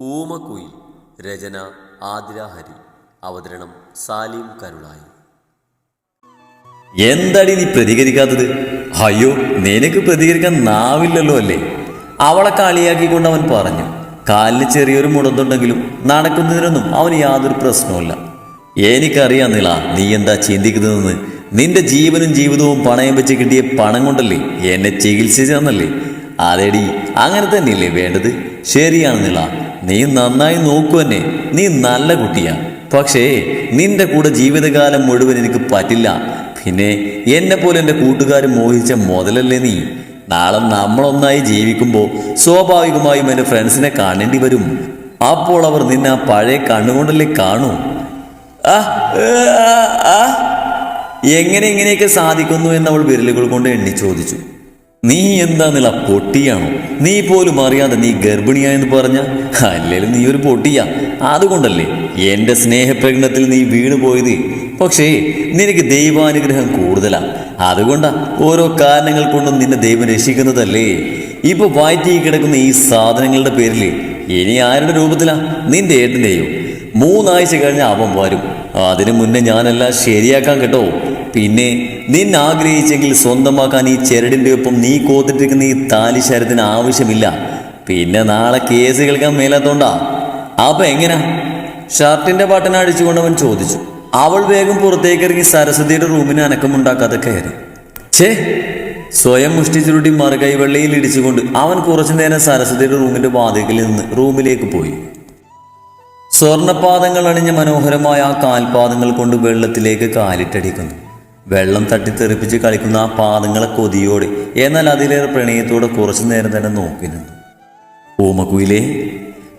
ഊമക്കുയിൽ രചന ആതിര ഹരി അവതരണം സാലിം കരുളായി. എന്താടി നീ പ്രതികരിക്കാത്തത്? അയ്യോ നിനക്ക് പ്രതികരിക്കാൻ നാവില്ലല്ലോ അല്ലേ? അവളെ കളിയാക്കിക്കൊണ്ട് അവൻ പറഞ്ഞു കാലിന് ചെറിയൊരു മുടന്തുണ്ടെങ്കിലും നടക്കുന്നതിനൊന്നും അവന് യാതൊരു പ്രശ്നവുമില്ല. എനിക്കറിയാം നിള നീ എന്താ ചിന്തിക്കുന്നതെന്ന്. നിന്റെ ജീവനും ജീവിതവും പണയം വെച്ച് കിട്ടിയ പണം കൊണ്ടല്ലേ എന്നെ ചികിത്സിച്ചെന്നല്ലേ അതേടി അങ്ങനെ തന്നെയല്ലേ വേണ്ടത്? ശരിയാണ് നിള. നീ നന്നായി നോക്കൂ എന്നെ. നീ നല്ല കുട്ടിയാ. പക്ഷേ നിന്റെ കൂടെ ജീവിതകാലം മുഴുവൻ എനിക്ക് പറ്റില്ല. പിന്നെ എന്നെ പോലെ എന്റെ കൂട്ടുകാർ മോഹിച്ച മുതലല്ലേ നീ. നാളെ നമ്മളൊന്നായി ജീവിക്കുമ്പോൾ സ്വാഭാവികമായും എന്റെ ഫ്രണ്ട്സിനെ കാണേണ്ടി വരും. അപ്പോൾ അവർ നിന്നെ ആ പഴയ കണ്ണുകൊണ്ടല്ലേ കാണൂ. എങ്ങനെ എങ്ങനെയൊക്കെ സാധിക്കുന്നു എന്ന് അവൾ വിരലുകൾ കൊണ്ട് എണ്ണി ചോദിച്ചു. നീ എന്താ നില പൊട്ടിയാണോ? നീ പോലും അറിയാതെ നീ ഗർഭിണിയായെന്ന് പറഞ്ഞ? അല്ലേലും നീ ഒരു പൊട്ടിയ. അതുകൊണ്ടല്ലേ എന്റെ സ്നേഹപ്രകടനത്തിൽ നീ വീണുപോയത് പക്ഷേ നിനക്ക് ദൈവാനുഗ്രഹം കൂടുതലാ. അതുകൊണ്ടാ ഓരോ കാരണങ്ങൾ കൊണ്ടും നിന്നെ ദൈവം രക്ഷിക്കുന്നതല്ലേ? ഇപ്പൊ വാറ്റി കിടക്കുന്ന ഈ സാധനങ്ങളുടെ പേരിൽ ഇനി ആരുടെ രൂപത്തിലാ? നിന്റെ ഏട്ടന്റെയോ മൂന്നാഴ്ച കഴിഞ്ഞ അവൻ വരും. അതിനു മുന്നേ ഞാനെല്ലാം ശരിയാക്കാൻ കേട്ടോ. പിന്നെ നിന്നെ ആഗ്രഹിച്ചെങ്കിൽ സ്വന്തമാക്കാൻ ഈ ചെരടിന്റെ ഒപ്പം നീ കോത്തിട്ടിരിക്കുന്ന ഈ താലിശരത്തിന് ആവശ്യമില്ല. പിന്നെ നാളെ കേസ് കേൾക്കാൻ മേലാത്തോണ്ടാ. അപ്പൊ എങ്ങനാ? ഷർട്ടിന്റെ ബട്ടൺ അടിച്ചുകൊണ്ടവൻ ചോദിച്ചു. അവൾ വേഗം പുറത്തേക്ക് ഇറങ്ങി സരസ്വതിയുടെ റൂമിന് അനക്കമുണ്ടാക്കാതെ കയറി. ഛേ സ്വയം മുഷ്ടി ചുരുട്ടി മറുകൈ വെള്ളയിൽ ഇടിച്ചുകൊണ്ട് അവൻ കുറച്ചു നേരം സരസ്വതിയുടെ റൂമിന്റെ വാതിലിൽ നിന്ന് റൂമിലേക്ക് പോയി. സ്വർണപാദങ്ങൾ അണിഞ്ഞ മനോഹരമായ ആ കാൽപാദങ്ങൾ കൊണ്ട് വെള്ളത്തിലേക്ക് കാലിട്ടടിക്കുന്നു. വെള്ളം തട്ടിത്തെറിപ്പിച്ച് കളിക്കുന്ന ആ പാദങ്ങളെ കൊതിയോടെ. എന്നാൽ അതിലേറെ പ്രണയത്തോടെ കുറച്ചു നേരം തന്നെ നോക്കി നിന്നു ഊമക്കുയിലേ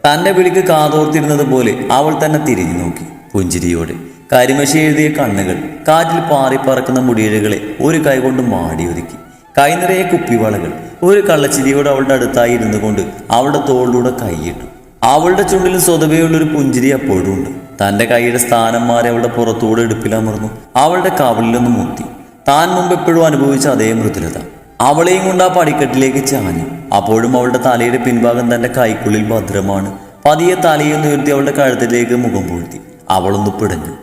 തന്റെ വിളിക്ക് കാതോർത്തിരുന്നത് പോലെ അവൾ തന്നെ തിരിഞ്ഞു നോക്കി. പുഞ്ചിരിയോടെ കരിമശി എഴുതിയ കണ്ണുകൾ കാറ്റിൽ പാറിപ്പറക്കുന്ന മുടിയിഴകളെ ഒരു കൈകൊണ്ട് മാടിയൊതുക്കി കൈ നിറയെ കുപ്പിവളകൾ ഒരു കള്ളച്ചിരിയോട് അവളുടെ അടുത്തായി ഇരുന്നു കൊണ്ട് അവളുടെ തോളിലൂടെ കൈയിട്ടു. അവളുടെ ചുണ്ടിൽ സ്വതവേയുള്ളൊരു പുഞ്ചിരി അപ്പോഴും ഉണ്ട്. തന്റെ കൈയുടെ സ്ഥാനം മാറി അവളുടെ പുറത്തൂടെ എടുപ്പിലമർന്നു അവളുടെ കവളിലൊന്ന് മുത്തി. താൻ മുമ്പ് എപ്പോഴും അനുഭവിച്ച അതേ മൃദുലത. അവളെയും കൊണ്ട് ആ പടിക്കെട്ടിലേക്ക് ചാഞ്ഞു. അപ്പോഴും അവളുടെ തലയുടെ പിൻഭാഗം തന്റെ കൈക്കുള്ളിൽ ഭദ്രമാണ്. പതിയെ തലയൊന്ന് ഉയർത്തി അവളുടെ കഴുത്തിലേക്ക് മുഖം പൂഴ്ത്തി. അവളൊന്ന് പിടഞ്ഞു.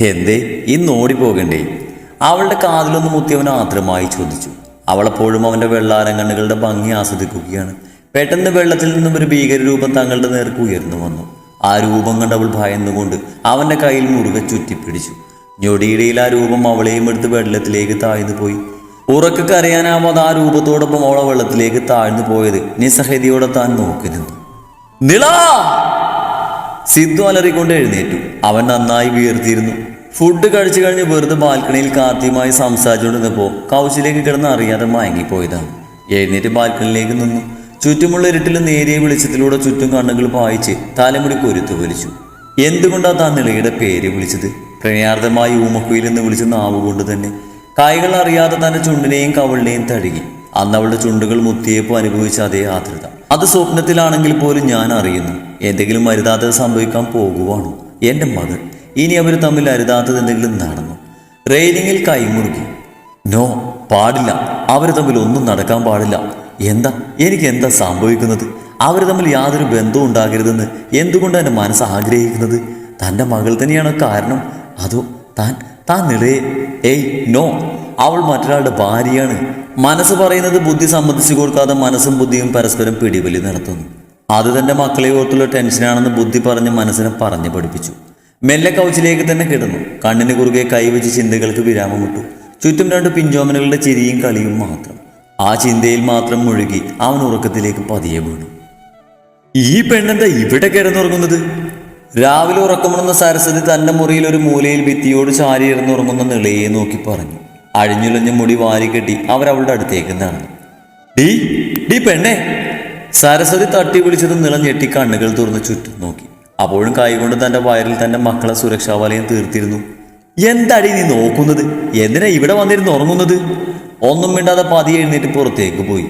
എന്തേ ഇന്ന് ഓടിപ്പോകണ്ടേ? അവളുടെ കാതിലൊന്ന് മുത്തി അവൻ ആദ്രമായി ചോദിച്ചു. അവളെപ്പോഴും അവന്റെ വെള്ളാരങ്ങണ്ണുകളുടെ ഭംഗി ആസ്വദിക്കുകയാണ്. പെട്ടെന്ന് വെള്ളത്തിൽ നിന്നും ഒരു ഭീകരരൂപം തങ്ങളുടെ നേർക്ക് ഉയർന്നു വന്നു. ആ രൂപം കണ്ട് അവൾ ഭയന്നുകൊണ്ട് അവന്റെ കയ്യിൽ മുറുകെ ചുറ്റിപ്പിടിച്ചു. ഞൊടിയിടയിൽ ആ രൂപം അവളെയും എടുത്ത് വെള്ളത്തിലേക്ക് താഴ്ന്നു പോയി. ഉറക്ക കരയാനാവാതെ ആ രൂപത്തോടൊപ്പം അവളെ വെള്ളത്തിലേക്ക് താഴ്ന്നു പോയത് നിസ്സഹതിയോടെ താൻ നോക്കി നിന്നു നിള! സിദ്ധു അലറിക്കൊണ്ട് എഴുന്നേറ്റു. അവൻ നന്നായി വീർത്തിയിരുന്നു ഫുഡ് കഴിച്ചു കഴിഞ്ഞ് വെറുതെ ബാൽക്കണിയിൽ കാത്തിയുമായി സംസാരിച്ചുകൊണ്ടിരുന്നപ്പോൾ കൗശിലേക്ക് കിടന്ന് അറിയാതെ മയങ്ങിപ്പോയതാണ്. എഴുന്നേറ്റ് ബാൽക്കണിയിലേക്ക് നിന്നു. ചുറ്റുമുള്ള ഇരുട്ടിൽ നേരിയ വെളിച്ചത്തിലൂടെ ചുറ്റും കണ്ണുകൾ പായിച്ച് തലമുടി കൊരുത്തു വലിച്ചു. എന്തുകൊണ്ടാ താൻ നിളയുടെ പേര് വിളിച്ചത്? പ്രണയാർത്ഥമായി ഊമക്കുയിൽ എന്ന് വിളിച്ച നാവ് കൊണ്ട് തന്നെ. കായകൾ അറിയാതെ തന്റെ ചുണ്ടിനെയും കവളിനെയും തഴുകി. അന്ന് അവളുടെ ചുണ്ടുകൾ മുത്തിയപ്പോൾ അനുഭവിച്ച അതേ ആതൃത അത് സ്വപ്നത്തിലാണെങ്കിൽ പോലും ഞാൻ അറിയുന്നു. എന്തെങ്കിലും അരുതാത്തത് സംഭവിക്കാൻ പോകുവാണോ? എന്റെ മകൾ. ഇനി അവർ തമ്മിൽ അരുതാത്തത് എന്തെങ്കിലും നടന്നു? റെയിലിങ്ങിൽ കൈമുറുക്കി നോ പാടില്ല. അവർ തമ്മിൽ ഒന്നും നടക്കാൻ പാടില്ല. എന്താ? എനിക്ക് എന്താ സംഭവിക്കുന്നത്? അവർ തമ്മിൽ യാതൊരു ബന്ധവും ഉണ്ടാകരുതെന്ന് എന്തുകൊണ്ട് എന്റെ മനസ്സ് ആഗ്രഹിക്കുന്നത്? തന്റെ മകൾ തന്നെയാണ് കാരണം? അതോ താൻ താൻ നിറയെ ഏയ് നോ. അവൾ മറ്റൊരാളുടെ ഭാര്യയാണ്. മനസ്സ് പറയുന്നത് ബുദ്ധി സമ്മതിച്ചു കൊടുക്കാതെ മനസ്സും ബുദ്ധിയും പരസ്പരം പിടിവലി നടത്തുന്നു. അത് തന്റെ മക്കളെ ഓർത്തുള്ള ടെൻഷനാണെന്ന് ബുദ്ധി പറഞ്ഞ് മനസ്സിനെ പറഞ്ഞു പഠിപ്പിച്ചു. മെല്ലെ കൗച്ചിലേക്ക് തന്നെ കിടന്നു. കണ്ണിന് കുറുകെ കൈവച്ച് ചിന്തകൾക്ക് വിരാമം വിട്ടു ചുറ്റും രണ്ട് പിഞ്ചോമനുകളുടെ ചിരിയും കളിയും മാത്രം. ആ ചിന്തയിൽ മാത്രം മുഴുകി അവൻ ഉറക്കത്തിലേക്ക് പതിയെ വീണു. ഈ പെണ്ണെന്താ ഇവിടെ കിടന്നുറങ്ങുന്നത്? രാവിലെ ഉറക്കമുണർന്ന സരസ്വതി തന്റെ മുറിയിൽ ഒരു മൂലയിൽ ഭിത്തിയോട് ചാരി ഇറന്നുറങ്ങുന്ന നിളയെ നോക്കി പറഞ്ഞു. അഴിഞ്ഞുലഞ്ഞ മുടി വാരിക്കെട്ടി അവരവളുടെ അടുത്തേക്ക് നടന്നു. ഡീ ഡീ പെണ്ണേ. സരസ്വതി തട്ടി പിടിച്ചത് നിള ഞെട്ടി കണ്ണുകൾ തുറന്ന് ചുറ്റും നോക്കി. അപ്പോഴും കൈകൊണ്ട് തന്റെ വയറിൽ തന്റെ മക്കളെ സുരക്ഷാ വലയം തീർത്തിരുന്നു. എന്താടി നീ നോക്കുന്നത്? എന്തിനാ ഇവിടെ വന്നിരുന്ന് ഉറങ്ങുന്നത്? ഒന്നും മിണ്ടാതെ പതിയെ എഴുന്നേറ്റ് പുറത്തേക്ക് പോയി.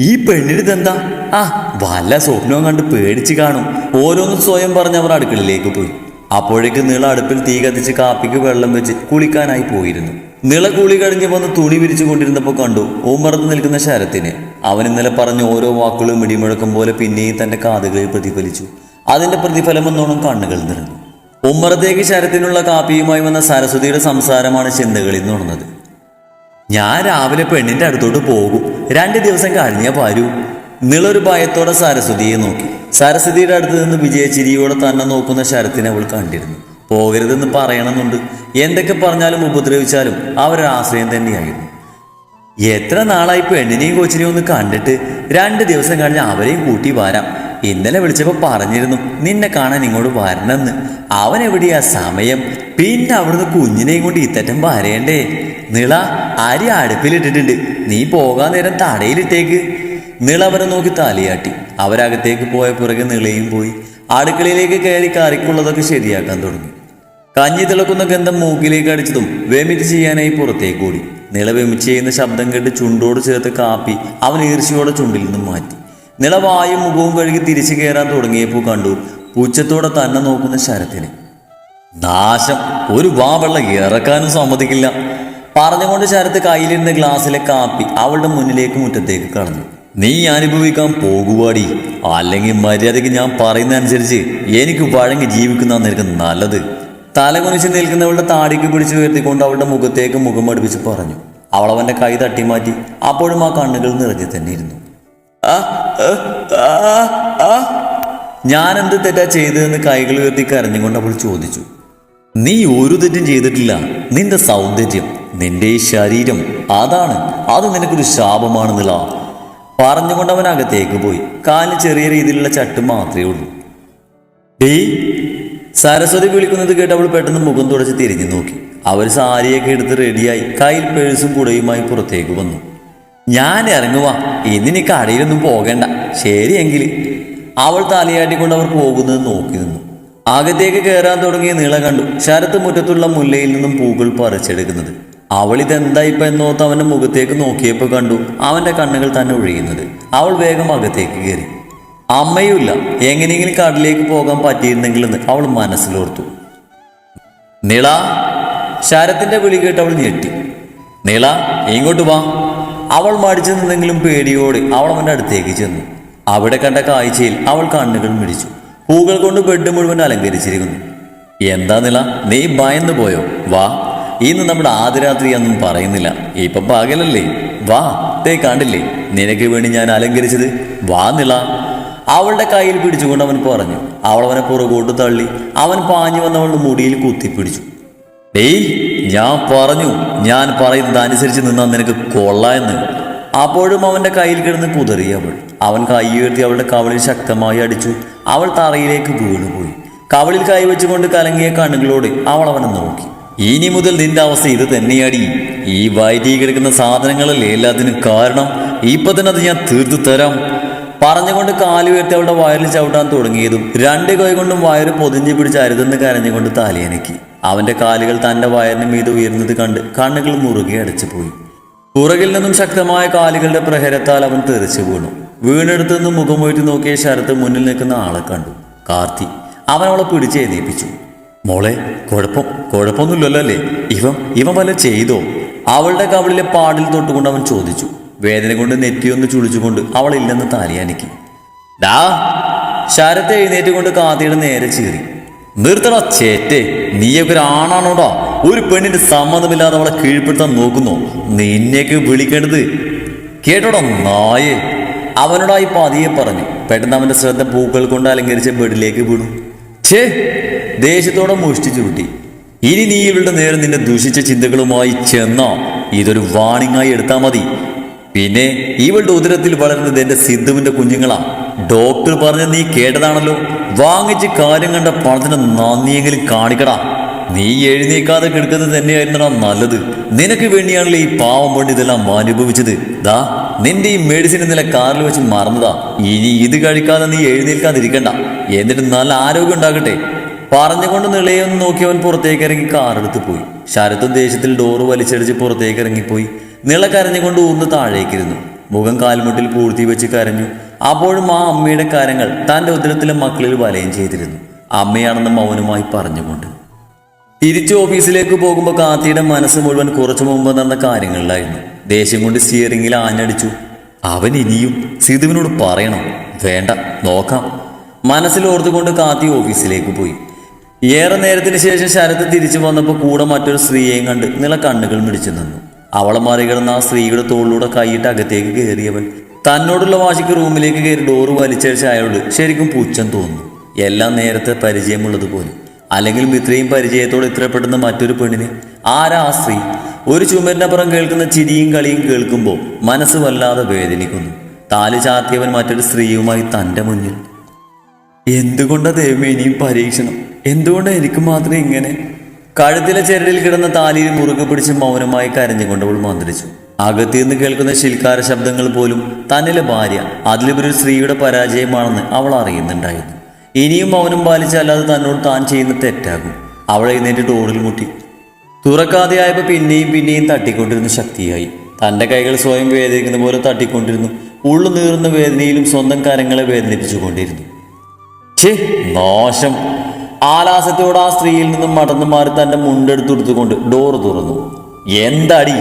ഈ പെണ്ണിനിതെന്താ ആ വല്ല സ്വപ്നവും കണ്ട് പേടിച്ച് കാണും. ഓരോന്നും സ്വയം പറഞ്ഞ് അവർ അടുക്കളയിലേക്ക് പോയി. അപ്പോഴേക്ക് നീള അടുപ്പിൽ തീ കത്തിച്ച് കാപ്പിക്ക് വെള്ളം വെച്ച് കുളിക്കാനായി പോയിരുന്നു. നിള കുളി കഴിഞ്ഞ് വന്ന് തുണി വിരിച്ചു കൊണ്ടിരുന്നപ്പോൾ കണ്ടു ഊമറത്ത് നിൽക്കുന്ന ശരത്തിനെ. അവൻ ഇന്നലെ പറഞ്ഞ ഓരോ വാക്കുകളും ഇടിമുഴക്കം പോലെ പിന്നെയും തന്റെ കാതുകളിൽ പ്രതിഫലിച്ചു. അതിന്റെ പ്രതിഫലം എന്നോണം കണ്ണുകൾ നിറഞ്ഞു. ഉമ്മറത്തേക്ക് ശരത്തിനുള്ള കാപ്പിയുമായി വന്ന സരസ്വതിയുടെ സംസാരമാണ് ചിന്തകളിൽ നിന്നുണർന്നത് ഞാൻ രാവിലെ പെണ്ണിന്റെ അടുത്തോട്ട് പോകും. രണ്ട് ദിവസം കഴിഞ്ഞാ വരൂ. നിളൊരു ഭയത്തോടെ സരസ്വതിയെ നോക്കി. സരസ്വതിയുടെ അടുത്ത് നിന്ന് വിജയചിരിയോടെ തന്നെ നോക്കുന്ന ശരത്തിനെ അവൾ കണ്ടിരുന്നു. പോകരുതെന്ന് പറയണമെന്നുണ്ട്. എന്തൊക്കെ പറഞ്ഞാലും ഉപദ്രവിച്ചാലും അവരൊരാശ്രയം തന്നെയായിരുന്നു. എത്ര നാളായി പെണ്ണിനെയും കൊച്ചിനെയും ഒന്ന് കണ്ടിട്ട് രണ്ട് ദിവസം കഴിഞ്ഞ് അവരെയും കൂട്ടി വരാം. ഇന്നലെ വിളിച്ചപ്പോൾ പറഞ്ഞിരുന്നു നിന്നെ കാണാൻ ഇങ്ങോട്ട് വരണമെന്ന്. അവൻ എവിടെയാ? സമയം. പിന്നെ അവിടുന്ന് കുഞ്ഞിനെയും കൊണ്ട് ഇത്തറ്റം വരേണ്ടേ? നിള അരി അടുപ്പിലിട്ടിട്ടുണ്ട്. നീ പോകാൻ നേരം തടയിലിട്ടേക്ക്. നിള അവരെ നോക്കി തലയാട്ടി. അവരകത്തേക്ക് പോയ പുറകെ നിളയും പോയി. അടുക്കളയിലേക്ക് കയറി കറിക്കുള്ളതൊക്കെ ശരിയാക്കാൻ തുടങ്ങി. കഞ്ഞി തിളക്കുന്ന ഗന്ധം മൂക്കിലേക്ക് അടിച്ചതും വെമിറ്റ് ചെയ്യാനായി പുറത്തേക്ക് ഓടി. നിള വെമിച്ച് ചെയ്യുന്ന ശബ്ദം കേട്ട് ചുണ്ടോട് ചേർത്ത് കാപ്പി അവൻ ഈർച്ചയോടെ ചുണ്ടിൽ നിന്നും മാറ്റി. നിള വായും മുഖവും കഴുകി തിരിച്ചു കയറാൻ തുടങ്ങിയപ്പോൾ കണ്ടു പുച്ഛത്തോടെ തന്നെ നോക്കുന്ന ശരത്തിനെ. നാശം. ഒരു വാവെള്ള ഇറക്കാനും സമ്മതിക്കില്ല. പറഞ്ഞുകൊണ്ട് ശരത്ത് കയ്യിലിരുന്ന ഗ്ലാസ്സിലെ കാപ്പി അവളുടെ മുന്നിലേക്ക് മുറ്റത്തേക്ക് കളഞ്ഞു നീ അനുഭവിക്കാൻ പോകുവാടി. അല്ലെങ്കിൽ മര്യാദയ്ക്ക് ഞാൻ പറയുന്ന അനുസരിച്ച് എനിക്ക് വഴങ്ങി ജീവിക്കുന്ന നിനക്ക് നല്ലത്. തലകുനിച്ച് നിൽക്കുന്നവളുടെ താടിക്ക് പിടിച്ചു ഉയർത്തിക്കൊണ്ട് അവളുടെ മുഖത്തേക്ക് മുഖം അടുപ്പിച്ച് പറഞ്ഞു. അവൾ അവന്റെ കൈ തട്ടി മാറ്റി അപ്പോഴും ആ കണ്ണുകൾ നിറഞ്ഞു തന്നെ ഇരുന്നു. ഞാനെന്ത് തെറ്റാ ചെയ്തതെന്ന് കൈകൾ ഉയർത്തി കരഞ്ഞുകൊണ്ട് അവൾ ചോദിച്ചു. നീ ഒരു തെറ്റും ചെയ്തിട്ടില്ല. നിന്റെ സൗന്ദര്യം. നിന്റെ ഈ ശരീരം അതാണ്. അത് നിനക്കൊരു ശാപമാണെന്നില്ല. പറഞ്ഞുകൊണ്ട് അകത്തേക്ക് പോയി. കാലിന് ചെറിയ രീതിയിലുള്ള ചട്ട് മാത്രമേ ഉള്ളൂ. ഡീ സരസ്വതി വിളിക്കുന്നത് കേട്ട് അവൾ പെട്ടെന്ന് മുഖം തുടച്ച് തിരിഞ്ഞു നോക്കി. അവർ സാരിയൊക്കെ എടുത്ത് റെഡിയായി കയ്യിൽ പേഴ്സും കുടയുമായി പുറത്തേക്ക് വന്നു. ഞാൻ ഇറങ്ങുവാ. ഇന്നിനി കടയിലൊന്നും പോകണ്ട. ശരിയെങ്കിൽ അവൾ തലയാട്ടിക്കൊണ്ട് അവർ പോകുന്നത് നോക്കി നിന്നു. അകത്തേക്ക് കയറാൻ തുടങ്ങിയ നീള കണ്ടു. ശരത്ത് മുറ്റത്തുള്ള മുല്ലയിൽ നിന്നും പൂക്കൾ പറിച്ചെടുക്കുന്നത്. ഇപ്പൊ എന്നോർത്ത് അവന്റെ മുഖത്തേക്ക് നോക്കിയപ്പോൾ കണ്ടു അവന്റെ കണ്ണുകൾ തന്നെ ഒഴിയുന്നത് അവൾ വേഗം അകത്തേക്ക് കയറി. അമ്മയുമില്ല. എങ്ങനെയെങ്കിലും കടലിലേക്ക് പോകാൻ പറ്റിയിരുന്നെങ്കിലെന്ന് അവൾ മനസ്സിലോർത്തു. നിള ശരത്തിന്റെ വിളി കേട്ട് അവൾ ഞെട്ടി. നിള ഇങ്ങോട്ട് വാ. അവൾ മടിച്ചു നിന്നെങ്കിലും പേടിയോടെ അവൾ അവന്റെ അടുത്തേക്ക് ചെന്നു. അവിടെ കണ്ട കാഴ്ചയിൽ അവൾ കണ്ണുകൾ മിടിച്ചു. പൂകൾ കൊണ്ട് ബെഡ് മുഴുവൻ അലങ്കരിച്ചിരിക്കുന്നു. എന്താ നില നീ ഭയന്നു പോയോ? വാ. ഇന്ന് നമ്മുടെ ആദ്യരാത്രിയൊന്നും പറയുന്നില്ല. ഇപ്പൊ പകലല്ലേ? വാ തേ കണ്ടില്ലേ? നിനക്ക് വേണ്ടി ഞാൻ അലങ്കരിച്ചത്? വാ നിള. അവളുടെ കയ്യിൽ പിടിച്ചുകൊണ്ട് അവൻ പറഞ്ഞു. അവൾ അവനെ പുറകോട്ട് തള്ളി. അവൻ പാഞ്ഞു വന്ന് അവളുടെ മുടിയിൽ കുത്തിപ്പിടിച്ചു. ഡേയ് ഞാൻ പറഞ്ഞു. ഞാൻ പറയുന്നത് അനുസരിച്ച് നിന്നാ നിനക്ക് കൊള്ളായെന്ന് അപ്പോഴും അവന്റെ കയ്യിൽ കിടന്ന് കുതറി അവൾ. അവൻ കൈ ഉയർത്തി അവളുടെ കവളിൽ ശക്തമായി അടിച്ചു. അവൾ തറയിലേക്ക് വീണുപോയി. കവളിൽ കൈവച്ചുകൊണ്ട് കലങ്ങിയ കണ്ണുകളോട് അവൾ അവനെ നോക്കി. ഇനി മുതൽ നിന്റെ അവസ്ഥ ഇത് തന്നെയാടി. ഈ വയറ്റി കിടക്കുന്ന സാധനങ്ങളല്ലേ എല്ലാത്തിനും കാരണം ഇപ്പൊ തന്നെ അത് ഞാൻ തീർത്തു തരാം. പറഞ്ഞുകൊണ്ട് കാലുയർത്തി അവളുടെ വയറിൽ ചവിട്ടാൻ തുടങ്ങിയതും രണ്ട് കൈ കൊണ്ടും വയറ് പൊതിഞ്ഞു പിടിച്ച് അരുതെന്ന് കരഞ്ഞുകൊണ്ട് തലയനക്കി. അവന്റെ കാലുകൾ തന്റെ വയറിന് മീത് ഉയർന്നത് കണ്ട് കണ്ണുകൾ മുറുകെ അടച്ചു പോയി. പുറകിൽ നിന്നും ശക്തമായ കാലുകളുടെ പ്രഹരത്താൽ അവൻ തെറിച്ചു വീണു. വീണെടുത്തു നിന്ന് മുഖമൊഴുത്തി നോക്കിയ ശരത്ത് മുന്നിൽ നിൽക്കുന്ന ആളെ കണ്ടു. കാർത്തി അവൻ അവളെ പിടിച്ച് എഴുന്നേൽപ്പിച്ചു മോളെ കുഴപ്പം കുഴപ്പമൊന്നുമില്ലല്ലോ അല്ലേ? ഇവൻ ഇവൻ വല്ല ചെയ്തോ? അവളുടെ കവളിലെ പാടിൽ തൊട്ടുകൊണ്ട് അവൻ ചോദിച്ചു. വേദന കൊണ്ട് നെറ്റിയൊന്ന് ചുളിച്ചുകൊണ്ട് അവൾ ഇല്ലെന്ന് താലിയാനിക്ക്. ഡാ ശരത്തെ എഴുന്നേറ്റ് കൊണ്ട് കാത്തിയുടെ നേരെ ചീറി. നിർത്തട ചേറ്റേ നീയൊക്കെ ഒരു ആണാണോടാ ഒരു പെണ്ണിന്റെ സമ്മതമില്ലാതെ അവളെ കീഴ്പ്പെടുത്താൻ നോക്കുന്നു? നിന്നെയൊക്കെ വിളിക്കേണ്ടത്? കേട്ടോടാ നായേ. അവനോടായി പതിയെ പറഞ്ഞു. പെട്ടെന്ന് അവന്റെ ശ്രദ്ധ പൂക്കൾ കൊണ്ട് അലങ്കരിച്ച ബെഡിലേക്ക് വീണു. ഛേ ദേഷ്യത്തോടെ മോഷ്ടിച്ചു കിട്ടി ഇനി നീ ഇവളുടെ നേരം നിന്നെ ദൂഷിച്ച ചിന്തകളുമായി ചെന്നോ. ഇതൊരു വാണിങ്ങായി എടുത്താൽ മതി. പിന്നെ ഇവളുടെ ഉദരത്തിൽ വളരുന്നത് എന്റെ സിദ്ധുവിന്റെ കുഞ്ഞുങ്ങളാ. ഡോക്ടർ പറഞ്ഞ നീ കേട്ടതാണല്ലോ. വാങ്ങിച്ച് കാര്യം കണ്ട പണത്തിന് നന്ദിയെങ്കിലും കാണിക്കടാ. നീ എഴുന്നേക്കാതെ കിടക്കുന്നത് തന്നെയായിരുന്നടാ നല്ലത്. നിനക്ക് വേണ്ടിയാണല്ലോ ഈ പാവം പണ്ട് ഇതെല്ലാം അനുഭവിച്ചത്. ദാ നിന്റെ ഈ മെഡിസിൻ ഇന്നലെ കാറിൽ വെച്ച് മറന്നതാ. ഇനി ഇത് കഴിക്കാതെ നീ എഴുന്നേൽക്കാതിരിക്കണ്ട. എന്നിട്ട് നല്ല ആരോഗ്യം ഉണ്ടാകട്ടെ. പറഞ്ഞുകൊണ്ട് നിളയൊന്ന് നോക്കി അവൻ പുറത്തേക്ക് ഇറങ്ങി കാറെടുത്ത് പോയി. ശരത്തും ദേഷ്യത്തിൽ ഡോറ് വലിച്ചടിച്ച് പുറത്തേക്ക് ഇറങ്ങിപ്പോയി നിള കരഞ്ഞുകൊണ്ട് ഊർന്ന് താഴേക്കിരുന്നു. മുഖം കാൽമുട്ടിൽ പൂഴ്ത്തി വെച്ച് കരഞ്ഞു. അപ്പോഴും ആ അമ്മയുടെ കാര്യങ്ങൾ തന്റെ ഉദരത്തിലെ മക്കളിൽ വലയം ചെയ്തിരുന്നു. അമ്മയാണെന്ന് മൗനമായി പറഞ്ഞുകൊണ്ട്. തിരിച്ചു ഓഫീസിലേക്ക് പോകുമ്പോൾ കാത്തിയുടെ മനസ്സ് മുഴുവൻ കുറച്ചു മുമ്പ് നടന്ന കാര്യങ്ങളിലായിരുന്നു. ദേഷ്യം കൊണ്ട് സ്റ്റിയറിംഗിൽ ആഞ്ഞടിച്ചു. അവൻ ഇനിയും സിധുവിനോട് പറയണം. വേണ്ട നോക്കാം. മനസ്സിൽ ഓർത്തുകൊണ്ട് കാത്തി ഓഫീസിലേക്ക് പോയി. ഏറെ നേരത്തിന് ശേഷം ശരത്ത് തിരിച്ചു വന്നപ്പോൾ കൂടെ മറ്റൊരു സ്ത്രീയെയും കണ്ട് നില കണ്ണുകൾ മിടിച്ചു നിന്നു. അവളെ മറികടന്ന് ആ സ്ത്രീയുടെ തോളിലൂടെ കൈയിട്ട് അകത്തേക്ക് കയറിയവൻ തന്നോടുള്ള വാശിക്ക് റൂമിലേക്ക് കയറി ഡോറ് വലിച്ചടിച്ച അയാളോട് ശരിക്കും പുച്ഛം തോന്നുന്നു. എല്ലാം നേരത്തെ പരിചയമുള്ളതുപോലെ. അല്ലെങ്കിൽ ഇത്രയും പരിചയത്തോടെ ഇത്രപ്പെടുന്ന മറ്റൊരു പെണ്ണിന്. ആരാ ആ സ്ത്രീ? ഒരു ചുമരിനപ്പുറം കേൾക്കുന്ന ചിരിയും കളിയും കേൾക്കുമ്പോൾ മനസ്സ് വല്ലാതെ വേദനിക്കുന്നു. താലി ചാത്തിയവൻ മറ്റൊരു സ്ത്രീയുമായി തന്റെ മുന്നിൽ എന്തുകൊണ്ടാ ദൈവം ഇനിയും പരീക്ഷണം? എന്തുകൊണ്ടാ എനിക്ക് മാത്രം ഇങ്ങനെ? കഴുത്തിലെ ചെരടിൽ കിടന്ന താലിയിൽ മുറുകെ പിടിച്ച് മൗനമായി കരഞ്ഞുകൊണ്ട് അവൾ മന്ത്രിച്ചു. അകത്തിന്ന് കേൾക്കുന്ന ശിൽക്കാര ശബ്ദങ്ങൾ പോലും തന്നിലെ ഭാര്യ അതിലുപരി സ്ത്രീയുടെ പരാജയമാണെന്ന് അവൾ അറിയുന്നുണ്ടായിരുന്നു. ഇനിയും മൗനം പാലിച്ചല്ലാതെ തന്നോട് താൻ ചെയ്യുന്ന തെറ്റാകും. അവൾ എഴുന്നേറ്റ് ഡോറിൽ മുട്ടി. തുറക്കാതെയായപ്പോൾ പിന്നെയും പിന്നെയും തട്ടിക്കൊണ്ടിരുന്ന ശക്തിയായി. തന്റെ കൈകൾ സ്വയം വേദനിക്കുന്ന പോലെ തട്ടിക്കൊണ്ടിരുന്നു. ഉള്ളു നീറുന്ന വേദനയിലും സ്വന്തം കരങ്ങളെ വേദനിപ്പിച്ചുകൊണ്ടിരുന്നു. ഛേ നാശം. ആലാസത്തോടെ ആ സ്ത്രീയിൽ നിന്നും മടന്നു മാറി തന്റെ മുണ്ടെടുത്തെടുത്തുകൊണ്ട് ഡോർ തുറന്നു. എന്താടി?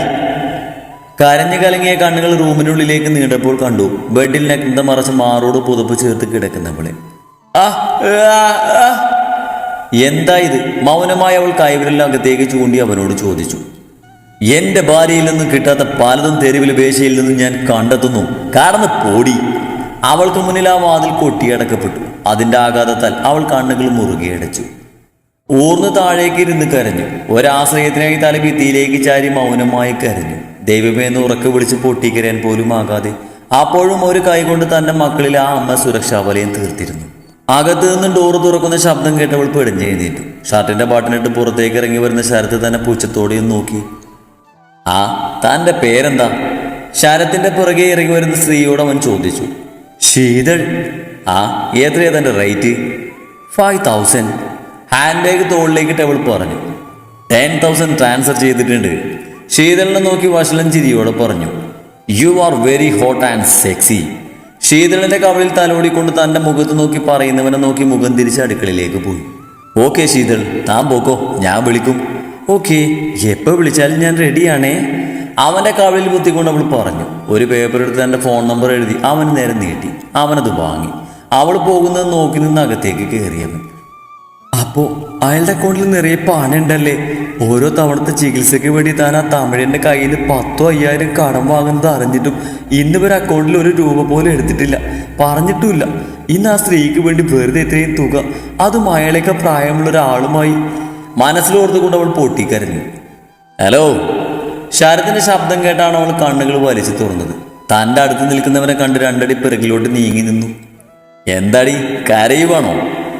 കരഞ്ഞു കലങ്ങിയ കണ്ണുകൾ റൂമിനുള്ളിലേക്ക് നീണ്ടപ്പോൾ കണ്ടു. ബെഡിൽ നഗ്നത മറച്ച് മാറോട് പുതപ്പ് ചേർത്ത് കിടക്കുന്നവളെ. എന്താ ഇത്? മൗനമായി അവൾ കൈവിരലിൽ അകത്തേക്ക് ചൂണ്ടി അവനോട് ചോദിച്ചു. എന്റെ ഭാര്യയിൽ നിന്നും കിട്ടാത്ത പലതും തെരുവിൽ വേശയിൽ നിന്നും ഞാൻ കണ്ടെത്തുന്നു. കാരണം പോടി. അവൾക്ക് മുന്നിൽ ആ വാതിൽ കൊട്ടിയടക്കപ്പെട്ടു. അതിന്റെ ആഘാതത്താൽ അവൾ കണ്ണുകൾ മുറുകിയടച്ചു ഊർന്ന് താഴേക്ക് ഇരുന്ന് കരഞ്ഞു. ഒരാശ്രയത്തിനായി തല ഭിത്തിയിലേക്ക് ചാരി മൗനമായി കരഞ്ഞു. ദൈവമേ എന്ന് ഉറക്കെ വിളിച്ച് പൊട്ടിക്കരയാൻ പോലും ആകാതെ അപ്പോഴും ഒരു കൈകൊണ്ട് തന്റെ മക്കളിൽ ആ അമ്മ സുരക്ഷാ വലയം തീർത്തിരുന്നു. അകത്ത് നിന്നും ഡോറ് തുറക്കുന്ന ശബ്ദം കേട്ടവൾ പിടഞ്ഞെഴുന്നേറ്റു ഷർട്ടിന്റെ പാട്ടിനിട്ട് പുറത്തേക്ക് ഇറങ്ങി വരുന്ന ശരത്ത് തന്നെ പൂച്ചത്തോടെയും നോക്കി. ആ തന്റെ പേരെന്താ? ശരത്തിന്റെ പുറകെ ഇറങ്ങി വരുന്ന സ്ത്രീയോട് അവൻ ചോദിച്ചു. ശീതൾ. ആ എത്രയാ തന്റെ rate? Five thousand hand bag തോളിലേക്ക് ടെബിൾ പറഞ്ഞു. ടെൻ തൗസൻഡ് ട്രാൻസ്ഫർ ചെയ്തിട്ടുണ്ട്. ശീതളിനെ നോക്കി വഷളം ചിരിയോടെ പറഞ്ഞു. You are very hot and sexy ശീതളിന്റെ കവളിൽ തലോടിക്കൊണ്ട് തന്റെ മുഖത്ത് നോക്കി പറയുന്നവനെ നോക്കി മുഖം തിരിച്ച് അടുക്കളയിലേക്ക് പോയി. ഓക്കെ ശീതൾ താൻ പോക്കോ ഞാൻ വിളിക്കും. ഓക്കെ എപ്പോൾ വിളിച്ചാലും ഞാൻ റെഡിയാണേ അവന്റെ കവിളിൽ കുത്തിക്കൊണ്ട് അവൾ പറഞ്ഞു ഒരു പേപ്പർ എടുത്ത് തന്റെ ഫോൺ നമ്പർ എഴുതി അവൻ നേരെ നീട്ടി അവനത് വാങ്ങി. അവൾ പോകുന്നത് നോക്കി നിന്ന് അകത്തേക്ക് കയറിയവൻ അപ്പോൾ അയാളുടെ അക്കൗണ്ടിൽ നിറയെ പണുണ്ടല്ലേ ഓരോ തവണത്തെ ചികിത്സയ്ക്ക് വേണ്ടി താൻ ആ തമിഴന്റെ കയ്യിൽ പത്തോ അയ്യായിരം കടം വാങ്ങുന്നത് അറിഞ്ഞിട്ടും ഇന്ന് ഇവർ അക്കൗണ്ടിൽ ഒരു രൂപ പോലും എടുത്തിട്ടില്ല. പറഞ്ഞിട്ടുമില്ല. ഇന്ന് ആ സ്ത്രീക്ക് വേണ്ടി വെറുതെ ഇത്രയും തുക അതും അയാളേക്ക് പ്രായമുള്ള ഒരാളുമായി മനസ്സിലോർത്തുകൊണ്ട് അവൾ പൊട്ടിക്കരഞ്ഞു. ഹലോ ശരത്തിന്റെ ശബ്ദം കേട്ടാണ് അവൾ കണ്ണുകൾ വലിച്ചു തുറന്നത്. തന്റെ അടുത്ത് നിൽക്കുന്നവനെ കണ്ട് രണ്ടടി പിറകിലോട്ട് നീങ്ങി നിന്നു. എന്താടി കരയുവാണോ?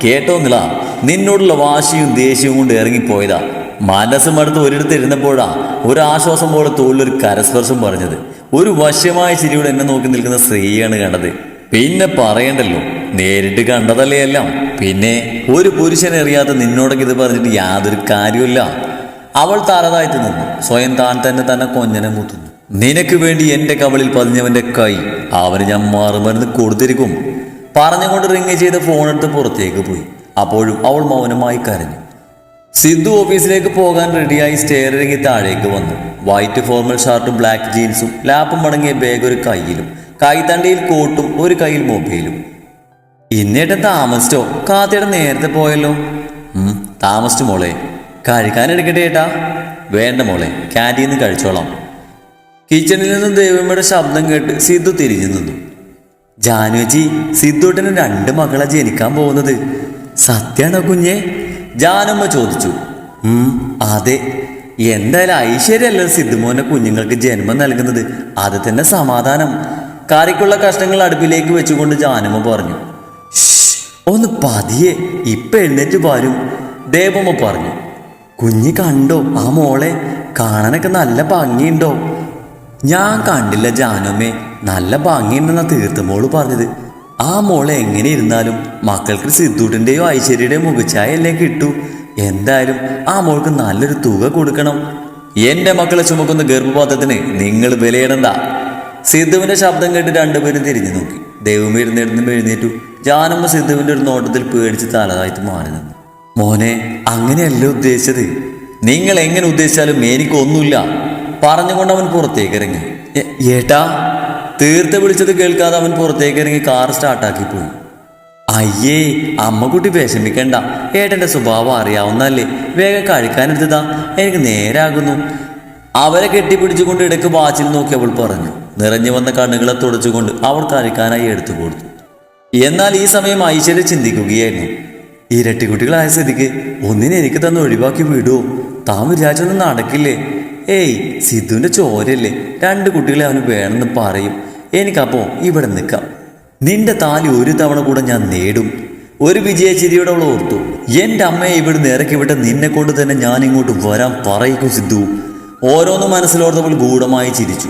കേട്ടോന്നില്ല നിന്നോടുള്ള വാശിയും ദേഷ്യവും കൊണ്ട് ഇറങ്ങിപ്പോയതാ. മനസ്സും അടുത്ത് ഒരിടത്ത് ഇരുന്നപ്പോഴാ ഒരു ആശ്വാസം പോലെ തോളിലൊരു കരസ്പർശം പറഞ്ഞത്. ഒരു വശ്യമായ ചിരിയോടെ എന്നെ നോക്കി നിൽക്കുന്ന സ്ത്രീയാണ് കണ്ടത്. പിന്നെ പറയണ്ടല്ലോ. നേരിട്ട് കണ്ടതല്ലേ എല്ലാം. പിന്നെ ഒരു പുരുഷനെ അറിയാത്ത നിന്നോടൊക്കെ ഇത് പറഞ്ഞിട്ട് യാതൊരു കാര്യമില്ല അവൾ താരതായിട്ട് നിന്നു സ്വയം താൻ തന്നെ തന്നെ കൊഞ്ഞനെ മുത്തുന്നു. നിനക്ക് വേണ്ടി എന്റെ കവളിൽ പതിഞ്ഞവന്റെ കൈ അവന് ഞാൻ മാറുമരുന്ന് കൊടുത്തിരിക്കും. പറഞ്ഞുകൊണ്ട് റിങ് ചെയ്ത് ഫോണെടുത്ത് പുറത്തേക്ക് പോയി. അപ്പോഴും അവൾ മൗനമായി കരഞ്ഞു. സിദ്ധു ഓഫീസിലേക്ക് പോകാൻ റെഡിയായി സ്റ്റെയർ ഇറങ്ങി താഴേക്ക് വന്നു. വൈറ്റ് ഫോർമൽ ഷർട്ടും ബ്ലാക്ക് ജീൻസും ലാപ്പും മടങ്ങിയ ബാഗ് ഒരു കയ്യിലും കൈത്തണ്ടിയിൽ കോട്ടും ഒരു കയ്യിൽ മൊബൈലും ഇന്നേട്ടൻ താമസിച്ചോ? കാത്തയുടെ നേരത്തെ പോയല്ലോ. താമസിച്ചു മോളെ. കഴിക്കാൻ എടുക്കട്ടെ ഏട്ടാ. വേണ്ട മോളെ ക്യാന്റീന്ന് കഴിച്ചോളാം. കിച്ചണിൽ നിന്നും ദേവമ്മയുടെ ശബ്ദം കേട്ട് സിദ്ധു തിരിഞ്ഞു നിന്നു. ജാനുജി സിദ്ധുട്ടന് രണ്ട് മകളെ ജനിക്കാൻ പോകുന്നത്. സത്യാണോ കുഞ്ഞെ? ജാനമ്മ ചോദിച്ചു. അതെ. എന്തായാലും ഐശ്വര്യല്ല സിദ്ധുമോനെ കുഞ്ഞുങ്ങൾക്ക് ജന്മം നൽകുന്നത്? അത് തന്നെ സമാധാനം. കറിക്കുള്ള കഷ്ണങ്ങൾ അടുപ്പിലേക്ക് വെച്ചുകൊണ്ട് ജാനമ്മ പറഞ്ഞു. ഒന്ന് പതിയെ ഇപ്പൊ എഴുന്നേറ്റ് വരും ദേവമ്മ പറഞ്ഞു. കുഞ്ഞി കണ്ടോ? ആ മോളെ കാണാനൊക്കെ നല്ല ഭംഗിയുണ്ടോ? ഞാൻ കണ്ടില്ല ജാനമ്മേ. നല്ല ഭംഗിയുണ്ടെന്നാ തീർത്തമോൾ പറഞ്ഞത്. ആ മോളെ എങ്ങനെ ഇരുന്നാലും മക്കൾക്ക് സിദ്ധൂട്ടിന്റെയോ ഐശ്വര്യയുടെയോ മുഖച്ഛായല്ലേ കിട്ടൂ. എന്തായാലും ആ മോൾക്ക് നല്ലൊരു തുക കൊടുക്കണം. എന്റെ മക്കളെ ചുമക്കുന്ന ഗർഭപാത്രത്തിന് നിങ്ങൾ വിലയിടണ്ട. സിദ്ധുവിന്റെ ശബ്ദം കേട്ട് രണ്ടുപേരും തിരിഞ്ഞു നോക്കി. ദൈവം ഇരുന്നിരുന്നും എഴുന്നേറ്റു. ജാനമ്മ സിദ്ധുവിന്റെ ഒരു നോട്ടത്തിൽ പേടിച്ച് തലതായിട്ട് മാറി നിന്നു. മോനെ അങ്ങനെയല്ല ഉദ്ദേശിച്ചത്. നിങ്ങൾ എങ്ങനെ ഉദ്ദേശിച്ചാലും എനിക്കൊന്നുമില്ല പറഞ്ഞുകൊണ്ട് അവൻ പുറത്തേക്ക് ഇറങ്ങി. "ഏ- ഏട്ടാ തീർത്ത് വിളിച്ചത് കേൾക്കാതെ അവൻ പുറത്തേക്ക് ഇറങ്ങി കാർ സ്റ്റാർട്ടാക്കി പോയി. അയ്യേ അമ്മക്കുട്ടി വിഷമിക്കണ്ട. ഏട്ടന്റെ സ്വഭാവം അറിയാവുന്നല്ലേ വേഗം കഴിക്കാനെടുത്തതാ എനിക്ക് നേരാകുന്നു. അവരെ കെട്ടിപ്പിടിച്ചുകൊണ്ട് ഇടയ്ക്ക് വാച്ചിൽ നോക്കി അവൾ പറഞ്ഞു. നിറഞ്ഞു വന്ന കണ്ണുകളെ തുടച്ചുകൊണ്ട് അവൾ കഴിക്കാനായി എടുത്തു കൊടുത്തു. എന്നാൽ ഈ സമയം ഐശ്വര്യ ചിന്തിക്കുകയായിരുന്നു. ഇരട്ടിക്കുട്ടികളായ സ്ഥിതിക്ക് ഒന്നിനെ എനിക്ക് തന്ന് ഒഴിവാക്കി വിടുവോ താൻ വിചാരിച്ചൊന്നും നടക്കില്ലേ ഏയ് സിദ്ധുവിന്റെ ചോരല്ലേ രണ്ട് കുട്ടികളെ അവന് വേണമെന്ന് പറയും. എനിക്കപ്പോ ഇവിടെ നിൽക്കാം നിന്റെ താലി ഒരു തവണ കൂടെ ഞാൻ നേടും. ഒരു വിജയചിരിയോടെ അവൾ ഓർത്തു. എന്റെ അമ്മയെ ഇവിടുന്ന് ഇറക്കി വിട്ട നിന്നെ കൊണ്ട് തന്നെ ഞാൻ ഇങ്ങോട്ട് വരാൻ പറയിക്കും സിദ്ധു. ഓരോന്നും മനസ്സിലോർത്തവൾ ഗൂഢമായി ചിരിച്ചു.